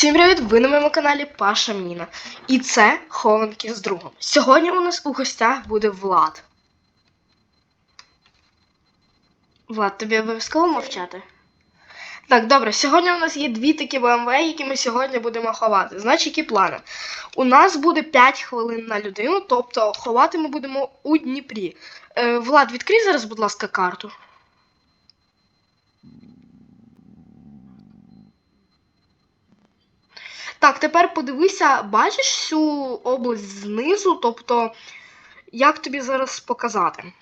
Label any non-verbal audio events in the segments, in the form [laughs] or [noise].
Всім привіт! Ви на моєму каналі Паша Міна. І це Хованки з другом. Сьогодні у нас у гостях буде Влад. Влад, тобі обов'язково мовчати? Так, добре, сьогодні у нас є дві такі БМВ, які ми сьогодні будемо ховати. Значить, які плани? У нас буде 5 хвилин на людину, тобто ховати ми будемо у Дніпрі. Е, Влад, відкрий зараз, будь ласка, карту. Так, тепер подивися, бачиш всю область знизу, тобто, як тобі зараз показати?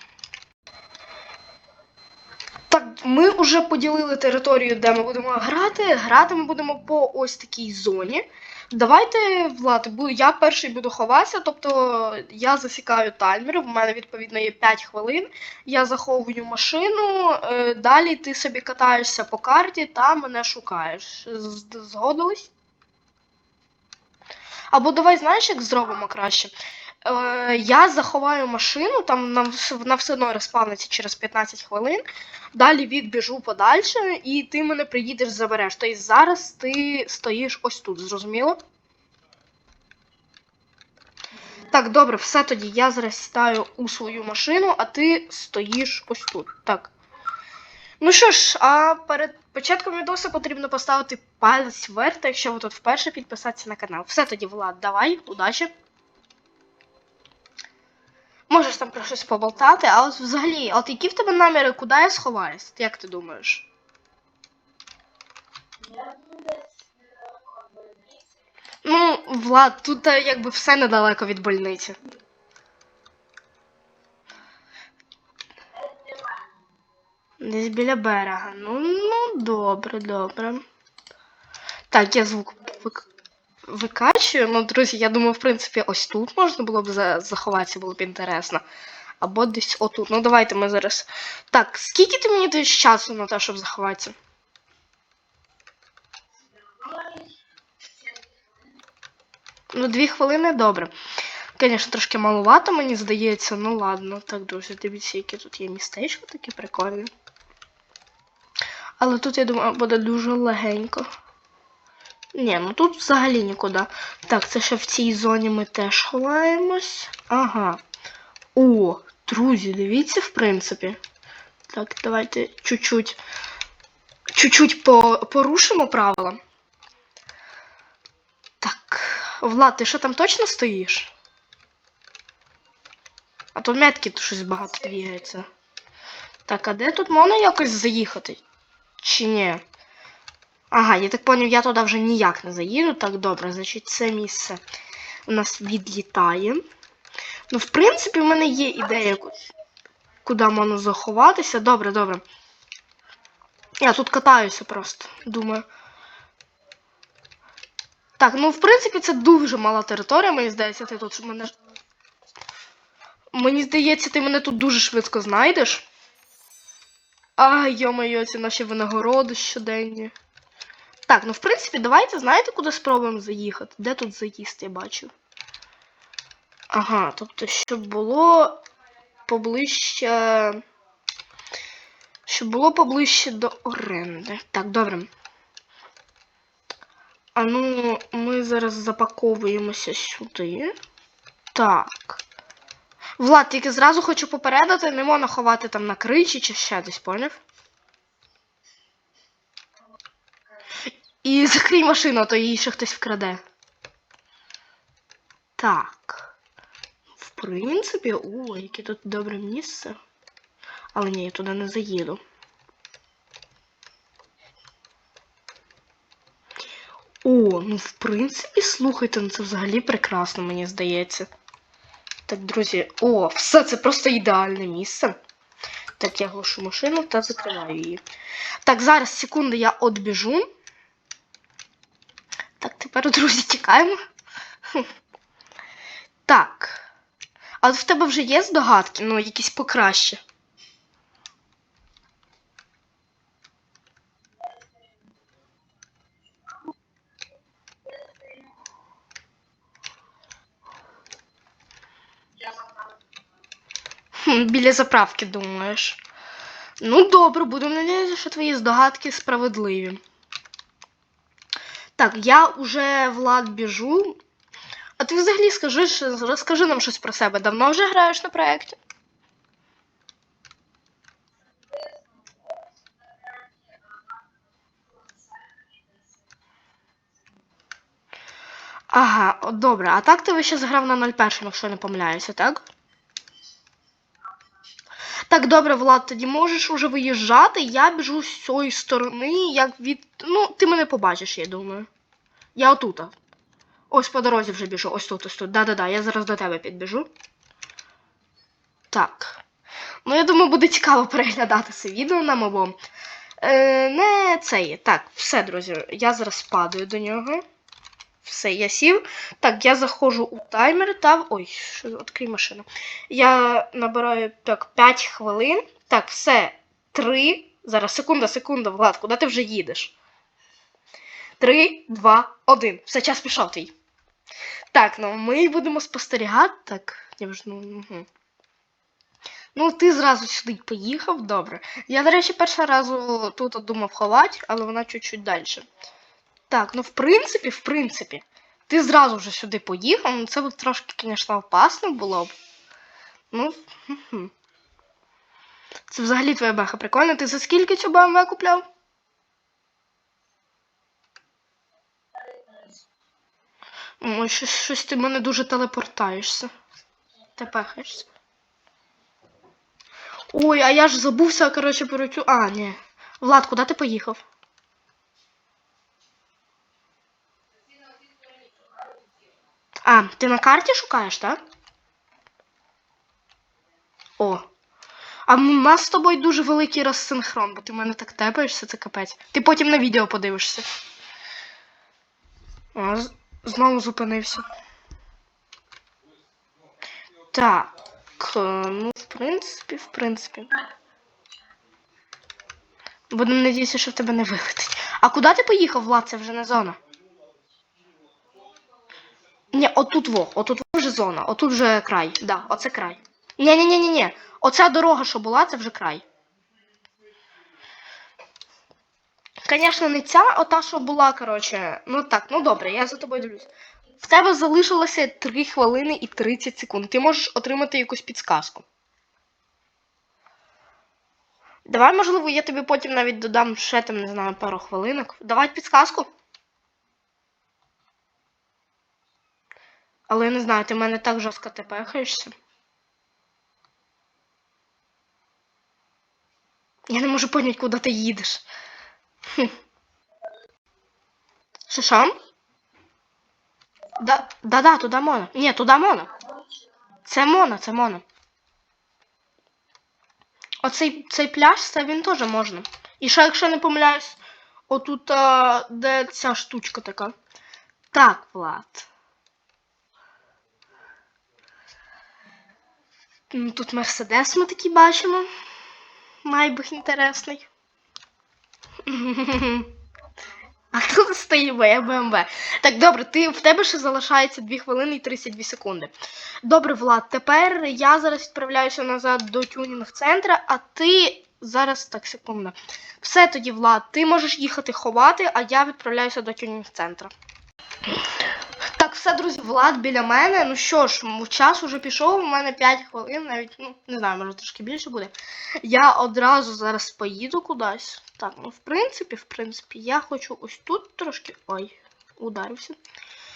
Так, ми вже поділили територію, де ми будемо грати. Грати ми будемо по ось такій зоні. Давайте, Влад, я перший буду ховатися, тобто я засікаю таймер, в мене відповідно є 5 хвилин. Я заховую машину, е, далі ти собі катаєшся по карті та мене шукаєш. Згодились? Або давай, знаєш, як зробимо краще. Е, я заховаю машину, там нам вона все одно респавниться через 15 хвилин. Далі відбіжу подальше, і ти мене приїдеш забереш. Тобто зараз ти стоїш ось тут, зрозуміло? Так, добре, все тоді. Я зараз сідаю у свою машину, а ти стоїш ось тут. Так. Ну що ж, а перед початком відео потрібно поставити палець вверх, якщо ви тут вперше підписатися на канал. Все тоді, Влад, давай, удачі. Можеш там про щось поболтати, а взагалі, от які в тебе наміри, куди я сховаюсь? Як ти думаєш? Ну, Влад, тут е, якби все недалеко від больниці. Десь біля берега. Ну, ну добре, добре. Так, я звук вик... викачую. Ну, друзі, я думаю, в принципі, ось тут можна було б заховатися, було б інтересно. Або десь отут. Ну, давайте ми зараз. Так, скільки ти мені даєш часу на те, щоб заховатися? Ну, дві хвилини добре. Звісно, трошки маловато, мені здається. Ну ладно, так, друзі, дивіться, яке тут є містечко таке прикольне. Але тут, я думаю, буде дуже легенько. Ні, ну тут взагалі нікуди. Так, це ще в цій зоні ми теж ховаємось. Ага. О, друзі, дивіться, в принципі. Так, давайте чуть-чуть. Чуть-чуть по порушимо правила. Так, Влад, ти що там точно стоїш? А то метки тут щось багато двігається. Так, а де тут можна якось заїхати? Чи ні? Ага, я так поняв, я туди вже ніяк не заїду. Так, добре, значить, це місце у нас відлітає. Ну, в принципі, в мене є ідея, куди можна заховатися. Добре, добре. Я тут катаюся просто, думаю. Так, ну в принципі, це дуже мала територія, мені здається, ти тут мене. Мені здається, ти мене тут дуже швидко знайдеш. Ай, йо-моє, ці наші винагороди щоденні. Так, ну в принципі, давайте, знаєте, куди спробуємо заїхати? Де тут заїзд, я бачу? Ага, тобто, щоб було поближче. Щоб було поближче до оренди. Так, добре. А ну, ми зараз запаковуємося сюди. Так. Влад, тільки зразу хочу попередити, не можна ховати там на кричі чи ще десь, поняв? І закрий машину, а то її ще хтось вкраде. Так. В принципі, о, яке тут добре місце. Але ні, я туди не заїду. О, ну в принципі, слухайте, ну це взагалі прекрасно, мені здається. Так, друзі, о, все, це просто ідеальне місце. Так, я глушу машину та закриваю її. Так, зараз, секунду, я отбіжу. Так, тепер, друзі, тікаємо. Так. А в тебе вже є здогадки, ну, якісь покраще. Біля заправки думаєш. Ну, добре, будемо надіятися, що твої здогадки справедливі. Так, я уже Влад біжу. А ти взагалі скажи, розкажи нам щось про себе. Давно вже граєш на проєкті? Ага, добре. А так ти ще зграв на 01, якщо не помиляюся, так? Так, добре, Влад, тоді можеш уже виїжджати. Я біжу з цієї сторони, як від. Ну, ти мене побачиш, я думаю. Я отута. Ось по дорозі вже біжу. Ось тут, ось тут. Да-да-да, я зараз до тебе підбіжу. Так. Ну, я думаю, буде цікаво переглядати це відео нам обом. Е, не це є. Так, все, друзі. Я зараз падаю до нього. Все, я сів. Так, я заходжу у таймер та. Ой, що відкрий машину. Я набираю так 5 хвилин. Так, все. 3. Зараз, секунда, секунда, Влад, куди ти вже їдеш? 3, 2, 1. Все, час пішов твій. Так, ну ми будемо спостерігати. Так, я вже ну. Угу. Ну, ти зразу сюди поїхав, добре. Я, до речі, першого разу тут думав ховати, але вона чуть-чуть далі. Так, ну в принципі, в принципі, ти зразу вже сюди поїхав, ну це б трошки, звісно, опасно було б. Ну. Це взагалі твоя беха прикольна. Ти за скільки цю BMW купляв? Ой, щось, щось ти мене дуже телепортаєшся. Тепехаєшся. Ой, а я ж забувся, коротше, про цю. А, ні. Влад, куди ти поїхав? А, ти на карті шукаєш, так? О. А у нас з тобою дуже великий розсинхрон, бо ти в мене так тепаєшся, це капець. Ти потім на відео подивишся. О, знову зупинився. Так. е, Ну, в принципі, в принципі. Будемо надіятися, що в тебе не вилетить. А куди ти поїхав, Влад? Це вже не зона. Ні, отут во, отут во вже зона, отут вже край. Да, оце край. Ні, ні, ні, ні. Оця дорога, що була, це вже край. Звісно, не ця, ота, що була, коротше. Ну так, ну добре, я за тобою дивлюсь. В тебе залишилося 3 хвилини і 30 секунд. Ти можеш отримати якусь підсказку. Давай, можливо, я тобі потім навіть додам ще там, не знаю, пару хвилинок. Давай підсказку. Але я не знаю, ти в мене так жорстко тепехаєшся. Я не можу поняти, куди ти їдеш. Хм. Що що? Да, да, да, туди можна. Ні, туди можна. Це можна, це можна. Оцей цей пляж, це він теж можна. І ще, якщо не помиляюсь, отут, а, де ця штучка така. Так, Влад. Тут Мерседес ми такий бачимо. Майбах інтересний. [laughs] А тут стоїть моя БМВ. Так, добре, ти, в тебе ще залишається 2 хвилини і 32 секунди. Добре, Влад, тепер я зараз відправляюся назад до тюнінг центра, а ти зараз так, секунду. Все тоді, Влад, ти можеш їхати ховати, а я відправляюся до тюнінг центра. Все, друзі, Влад біля мене. Ну що ж, час уже пішов, у мене 5 хвилин, навіть, ну, не знаю, може трошки більше буде. Я одразу зараз поїду кудись. Так, ну в принципі, в принципі, я хочу ось тут трошки. Ой, ударився.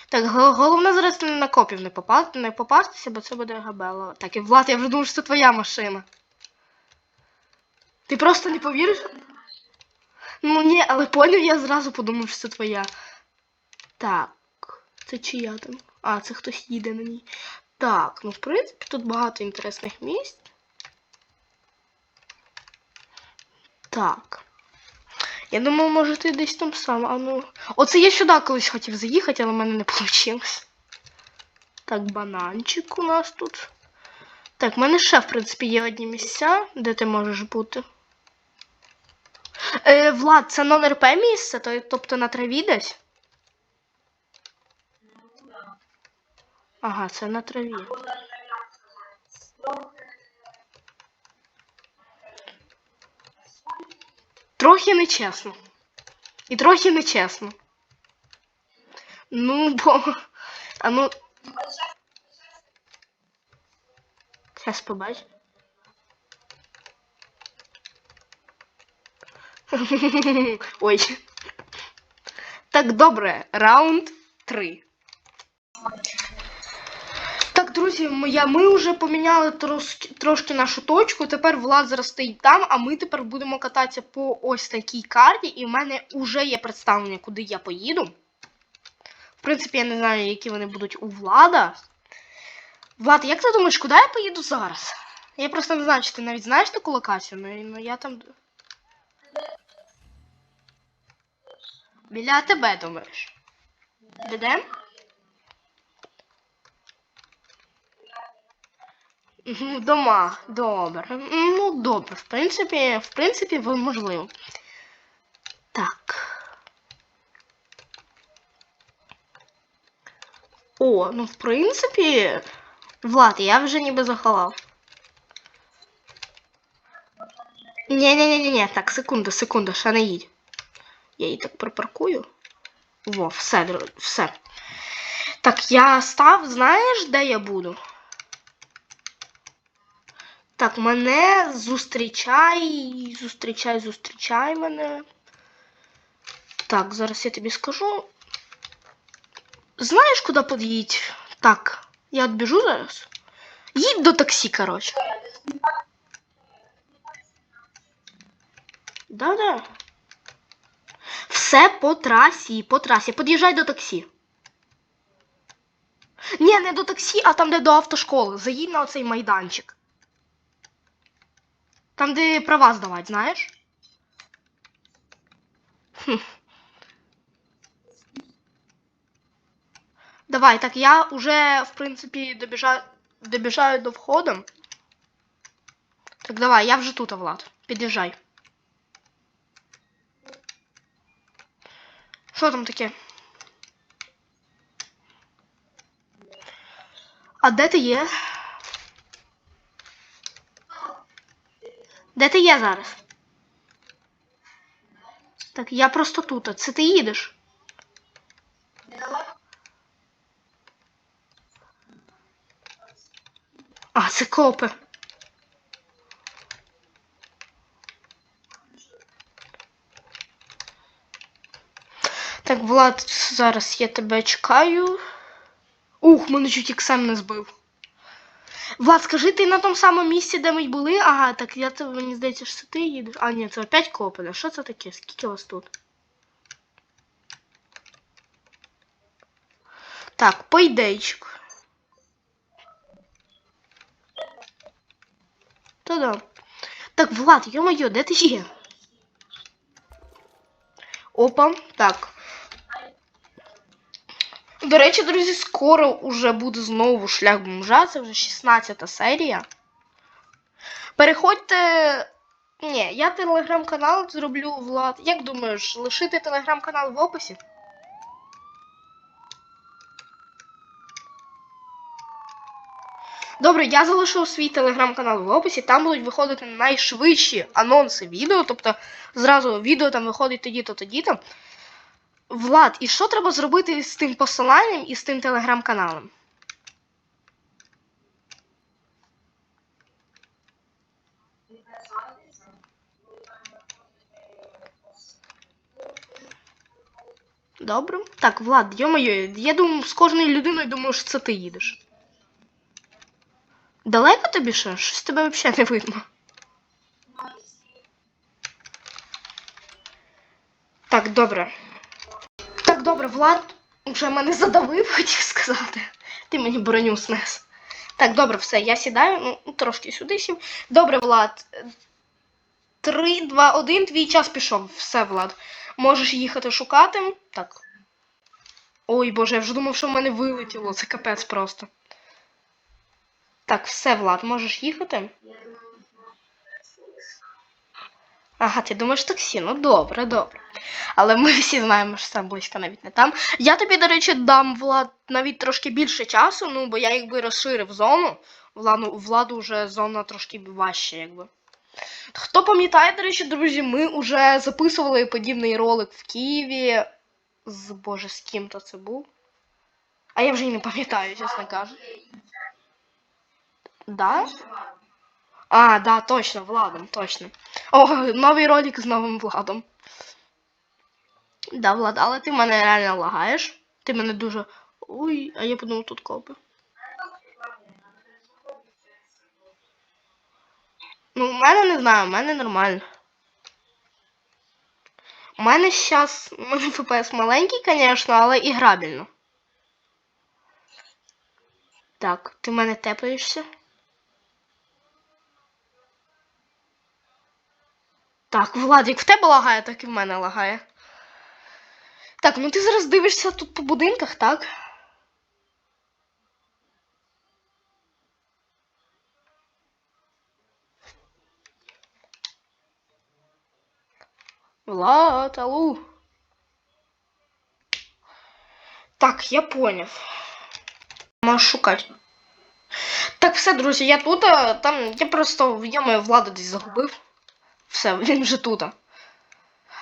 Так, головне зараз на копів не попасти, не попастися, бо це буде габело. Так, і Влад, я вже думав, що це твоя машина. Ти просто не повіриш? Ну ні, але поняв, я зразу подумав, що це твоя. Так, це чия там? А, це хтось їде на ній. Так, ну в принципі, тут багато інтересних місць. Так. Я думав, може ти десь там сам, а ну. Оце я сюди колись хотів заїхати, але в мене не вийшло. Так, бананчик у нас тут. Так, в мене ще, в принципі, є одні місця, де ти можеш бути. Е, Влад, це нон-РП місце, тобто на траві десь? Ага, це на траві. Трохи нечесно. І трохи нечесно. Ну, бо. А ну. Зараз побач. [laughs] Ой. Так, добре, раунд 3. Так, друзі, моя, ми вже поміняли трошки, трошки нашу точку. Тепер Влад зараз стоїть там, а ми тепер будемо кататися по ось такій карті, і в мене вже є представлення, куди я поїду. В принципі, я не знаю, які вони будуть у Влада. Влад, як ти думаєш, куди я поїду зараз? Я просто не знаю, чи ти навіть знаєш таку локацію, ну, ну я там. Біля тебе, думаєш? Де? Дома, добре. Ну, добре, в принципі, в принципі, ви можливо. Так. О, ну в принципі. Влад, я вже ніби заховав. Ні-ні-ні-ні, так, секунду, секунду, ще не їдь. Я її так припаркую. Во, все, все. Так, я став, знаєш, де я буду? Так, мене зустрічай, зустрічай, зустрічай мене. Так, зараз я тобі скажу. Знаєш, куди під'їдь? Так, я відбіжу зараз. Їдь до таксі, коротше. Да-да. Все по трасі, по трасі. Під'їжджай до таксі. Ні, не до таксі, а там, де до автошколи. Заїдь на оцей майданчик. Там, де права здавати, знаєш? Хм. Давай, так я уже, в принципі, добіжаю, добіжаю до входу. Так, давай, я вже тут, Влад. Під'їжджай. Що там таке? А де ти є? Де ти є зараз? Так, я просто тут. а Це ти їдеш? А, це копи. Так, Влад, зараз я тебе чекаю. Ух, мене чуть іксем не збив. Влад, скажи, ти на тому самому місці, де ми й були? Ага, так я це мені здається, що ти їдеш. А, ні, це опять копи. Що це таке? Скільки вас тут? Так, пойдейчик. Та-да. Так, Влад, йо-моє, де ти є? Опа, так. До речі, друзі, скоро уже буде знову шлях бомжа. Це вже 16 серія. Переходьте. Ні, я телеграм-канал зроблю Влад. Як думаєш, лишити телеграм-канал в описі? Добре, я залишу свій телеграм-канал в описі, там будуть виходити найшвидші анонси відео, тобто зразу відео там виходить тоді-то, тоді-то. Влад, і що треба зробити з тим посиланням і з тим телеграм-каналом? Добре. Так, Влад, йо-моє, я думаю, з кожною людиною думаю, що це ти їдеш. Далеко тобі ще? Щось тебе взагалі не видно. Так, добре. Добре, Влад вже мене задавив, [laughs] хотів сказати. Ти мені броню снес. Так, добре, все, я сідаю, ну, трошки сюди сів. Добре, Влад. Три, два, один, твій час пішов. Все, Влад. Можеш їхати шукати. Так. Ой, Боже, я вже думав, що в мене вилетіло. Це капець просто. Так, все, Влад, можеш їхати. Ага, ти думаєш таксі? Ну добре, добре. Але ми всі знаємо, що це близько навіть не там. Я тобі, до речі, дам Влад навіть трошки більше часу, ну бо я якби розширив зону. Владу, владу вже зона трошки важча, якби. Хто пам'ятає, до речі, друзі, ми вже записували подібний ролик в Києві. З Боже, з ким то це був? А я вже й не пам'ятаю, чесно кажучи. Да? А, да, точно, Владом, точно. О, новий ролик з новим Владом. Да, Влад, але ти мене реально лагаєш. Ти мене дуже. Ой, а я подумав тут копи. Ну, у мене не знаю, у мене нормально. У мене зараз. У мене ФПС маленький, звісно, але і грабельно. Так, ти в мене тепаєшся. Так, Владик, в тебе лагає, так і в мене лагає. Так, ну ти зараз дивишся тут по будинках, так? Влад, алло. Так, я поняв. Можеш шукати. Так, все, друзі, я тут, а, там я просто я мою владу десь загубив. Все, він вже тут.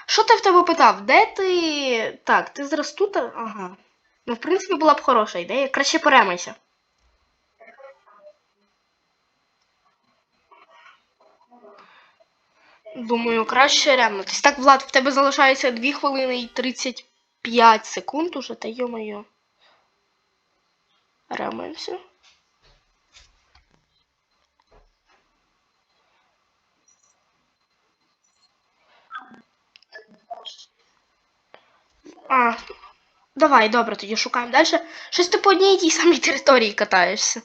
Що ти в тебе питав? Де ти. Так, ти зараз тут? Ага. Ну, в принципі, була б хороша ідея. Краще перемайся. Думаю, краще ремнутись. Так, Влад, в тебе залишається 2 хвилини і 35 секунд уже, та йо-моє. Ремаємося. А, давай, добре, тоді шукаємо далі. Щось ти по одній і тій самій території катаєшся.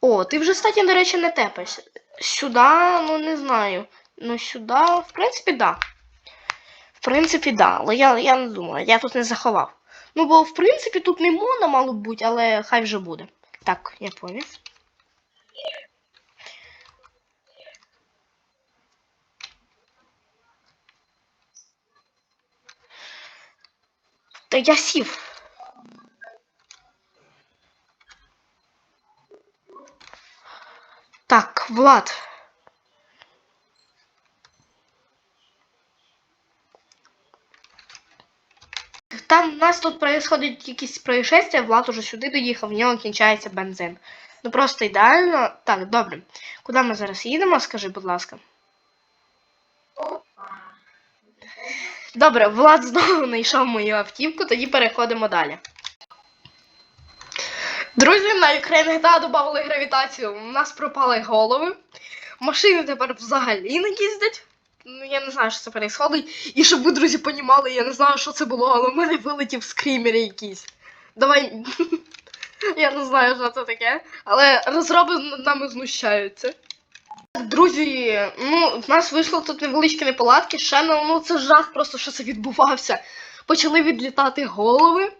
О, ти вже, кстати, до речі, не тепаєшся. Сюди, ну не знаю. Ну сюди, в принципі, да. В принципі, да. Але я, я не думаю, я тут не заховав. Ну, бо, в принципі, тут не можна мало б бути, але хай вже буде. Так, я поняв. Та я сів. Так, Влад. Там у нас тут происходять якісь происшествия, Влад уже сюди доїхав, в нього кінчається бензин. Ну просто ідеально. Так, добре. Куди ми зараз їдемо, скажи, будь ласка. Добре, Влад знову знайшов мою автівку, тоді переходимо далі. Друзі, на Ukraine GTA додали гравітацію. У нас пропали голови. Машини тепер взагалі не їздять. Ну, я не знаю, що це відбувається. І щоб ви, друзі, понімали, я не знаю, що це було, але в мене вилетів скрімер якийсь. Давай. [laughs] я не знаю, що це таке. Але розроби над нами знущаються. Друзі, ну, в нас вийшло тут невеличкі неполадки. Ще ну це жах, просто що це відбувався. Почали відлітати голови,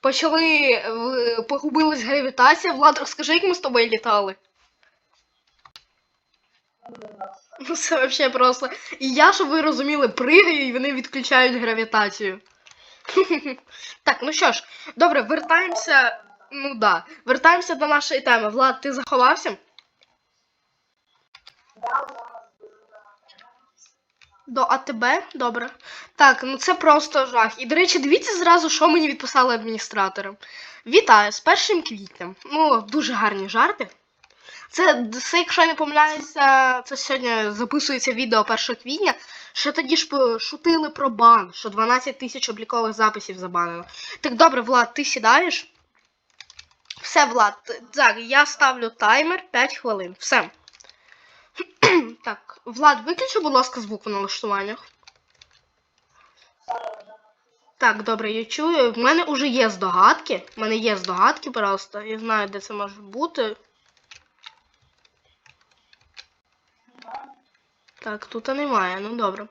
почали. е, погубилась гравітація. Влад, розкажи, як ми з тобою літали. Ну це взагалі просто. І я, щоб ви розуміли, пригаю, і вони відключають гравітацію. [laughs] так, ну що ж, добре, вертаємося. Ну да, вертаємося до нашої теми. Влад, ти заховався? До АТБ? Добре. Так, ну це просто жах. І, до речі, дивіться зразу, що мені відписали адміністратори. Вітаю з першим квітнем. Ну, дуже гарні жарти. Це, це, якщо я не помиляюся, це сьогодні записується відео 1 квітня. Що тоді ж шутили про бан, що 12 тисяч облікових записів забанено. Так добре, Влад, ти сідаєш? Все, Влад, так, я ставлю таймер 5 хвилин. Все. [clears throat] так, Влад, виключи, будь ласка, звук в налаштуваннях. Так, добре, я чую. В мене вже є здогадки. В мене є здогадки просто. Я знаю, де це може бути. Так, тут немає, ну добре.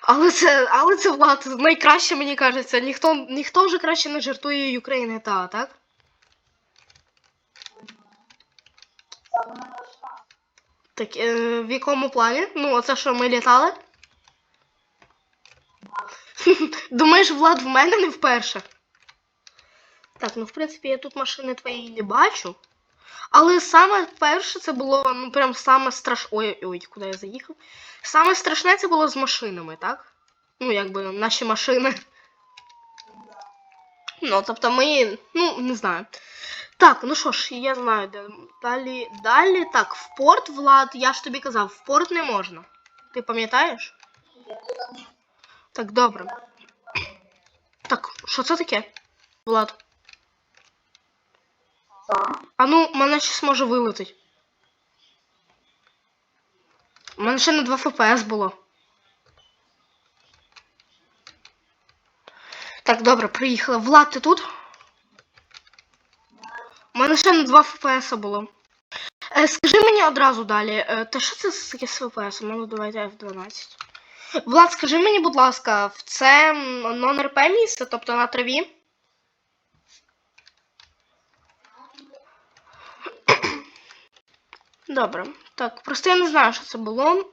Але це, але це Влад, найкраще, мені кажеться. Ніхто, ніхто вже краще не жартує Ukraine GTA, так? Так, е, в якому плані? Ну, оце що ми літали? [laughs] Думаєш, Влад в мене не вперше? Так, ну в принципі, я тут машини твоєї не бачу. Але саме перше це було, ну прям саме страшне. Ой, ой, куди я заїхав? Саме страшне це було з машинами, так? Ну, якби наші машини. Ну, тобто ми. Ну, не знаю. Так, ну що ж, я знаю, де. Далі. Далі. Так, в порт, Влад, я ж тобі казав, в порт не можна. Ти пам'ятаєш? Так, добре. Так, що це таке? Влад. А ну, мене щось може вилетить. У мене ще на 2 FPS було. Так, добре, приїхали. Влад, ти тут? Мене ще на 2 FPS було. Е, скажи мені одразу далі, е, та що це таке з FPS? Ну, давайте F12. Влад, скажи мені, будь ласка, це нон-РП місце, тобто на траві? Добре. Так, просто я не знаю, що це було.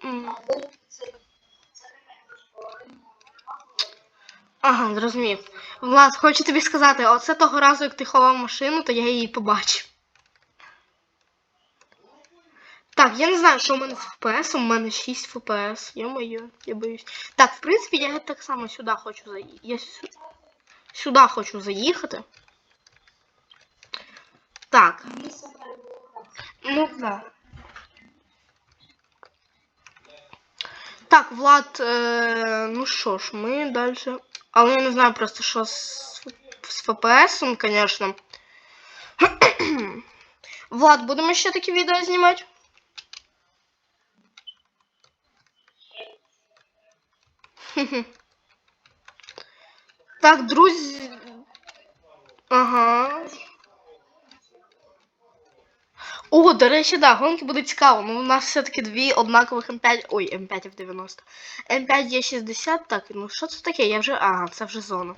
Ага, зрозумів. Влад, хочу тобі сказати, оце того разу, як ти ховав машину, то я її побачив. Так, я не знаю, що у мене з FPS, у мене 6 FPS. Йо-моє, я боюсь. Так, в принципі, я так само сюди хочу заїхати. Я сю... сюди хочу заїхати. Так. Ну, да. Так, Влад, е, ну що ж, ми далі. Але я не знаю просто, що з, з FPS, звісно. [clears throat] Влад, будемо ще такі відео знімати? Хе-хе. [laughs] Так, друзі. Ага. О, до речі, да, гонки буде цікаво. Ну, у нас все-таки дві однакових М5. Ой, М5 в 90. М5 є 60, так, ну що це таке? Я вже. Ага, це вже зона.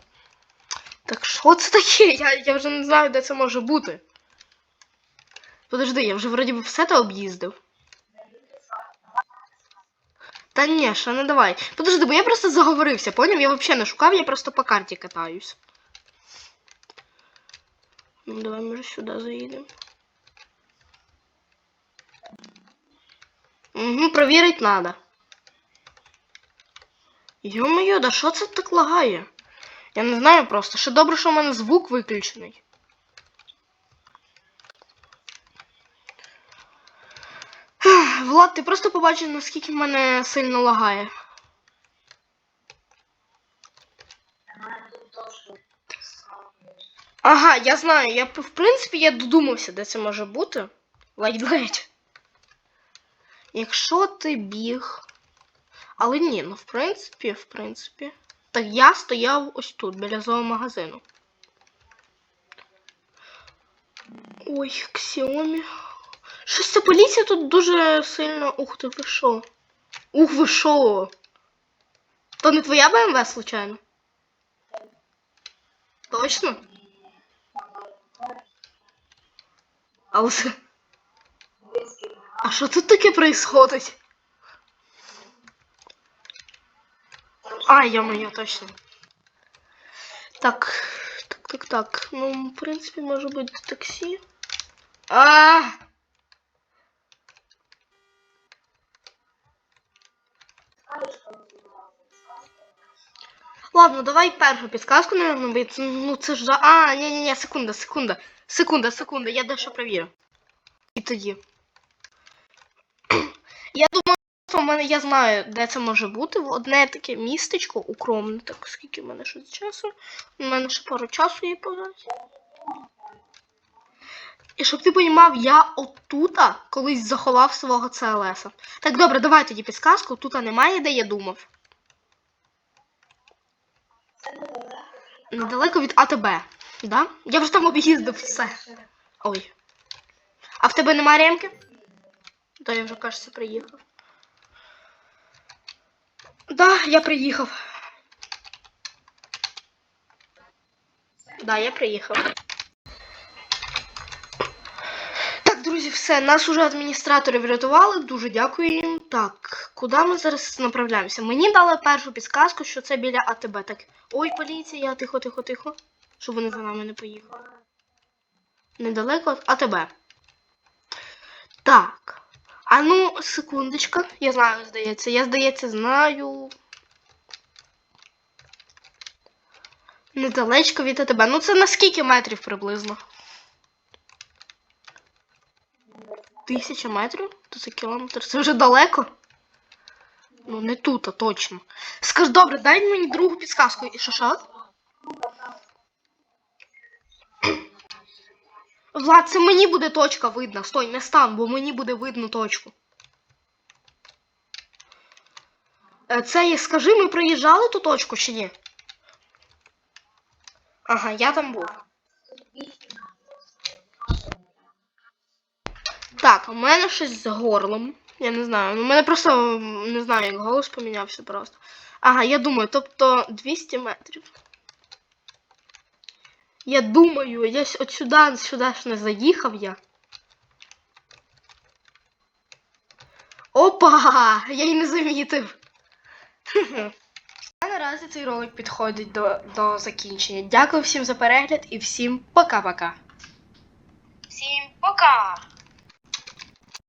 Так що це таке? Я, я вже не знаю, де це може бути. Подожди, я вже вроді би все це об'їздив. Та ні, ще не давай. Подожди, бо я просто заговорився, поняв? Я взагалі не шукав, я просто по карті катаюсь. Ну, давай, може, сюди заїдемо. Угу, проверить надо. Ё-моё, да що це так лагає? Я не знаю просто. Ще добре, що в мене звук виключений. Влад, ти просто побачив, наскільки в мене сильно лагає. Ага, я знаю. Я в принципі я додумався, де це може бути. Ледь-ледь. Якщо ти біг. Але ні, ну в принципі, в принципі. Так я стояв ось тут, біля зоомагазину. Ой, Xiaomi. Щось ця поліція тут дуже сильно. Ух ти, ви що? Ух, ви що? То не твоя БМВ, случайно? Точно? Але це... А що тут таке происходить? А, я моя точно. Так, так, так, так. Ну, в принципе, может быть такси. А! Ладно, давай першу підсказку, наверное, ну це ж. А, ні, ні, ні, секунда, секунда. Секунда, секунда, я дещо провірю. І тоді. Я думаю, що в мене я знаю, де це може бути. Одне таке містечко укромне. Так, скільки в мене ще часу? У мене ще пару часу є подати. І щоб ти понімав, я отута колись заховав свого ЦЛС. Так, добре, давай тоді підсказку. Тут немає, де я думав. Недалеко від АТБ. Да? Я вже там об'їздив все. Ой. А в тебе немає ремки? Да, я вже, кажется, приїхав. Да, я приїхав. Да, я приїхав. Так, друзі, все, нас уже адміністратори врятували, дуже дякую їм. Так, куди ми зараз направляємося? Мені дали першу підсказку, що це біля АТБ. Так, ой, поліція, тихо, тихо, тихо. Щоб вони за нами не поїхали. Недалеко від АТБ. Так. А ну, секундочка. Я знаю, здається. Я, здається, знаю. Недалечко від тебе. Ну це на скільки метрів приблизно? Тисяча метрів? То це кілометр. Це вже далеко. Ну, не тут, а точно. Скаж, добре, дай мені другу підсказку. І що що? Влад, це мені буде точка видно. Стой, не стан, бо мені буде видно точку. Е, Це скажи, ми проїжджали ту точку чи ні? Ага, я там був. Так, у мене щось з горлом. Я не знаю. У мене просто не знаю, як голос помінявся просто. Ага, я думаю, тобто 200 метрів. Я думаю, я от сюди, сюди ж не заїхав я. Опа! [laughs] Я й не замітив. А наразі цей ролик підходить до, до закінчення. Дякую всім за перегляд і всім пока-пока. Всім пока!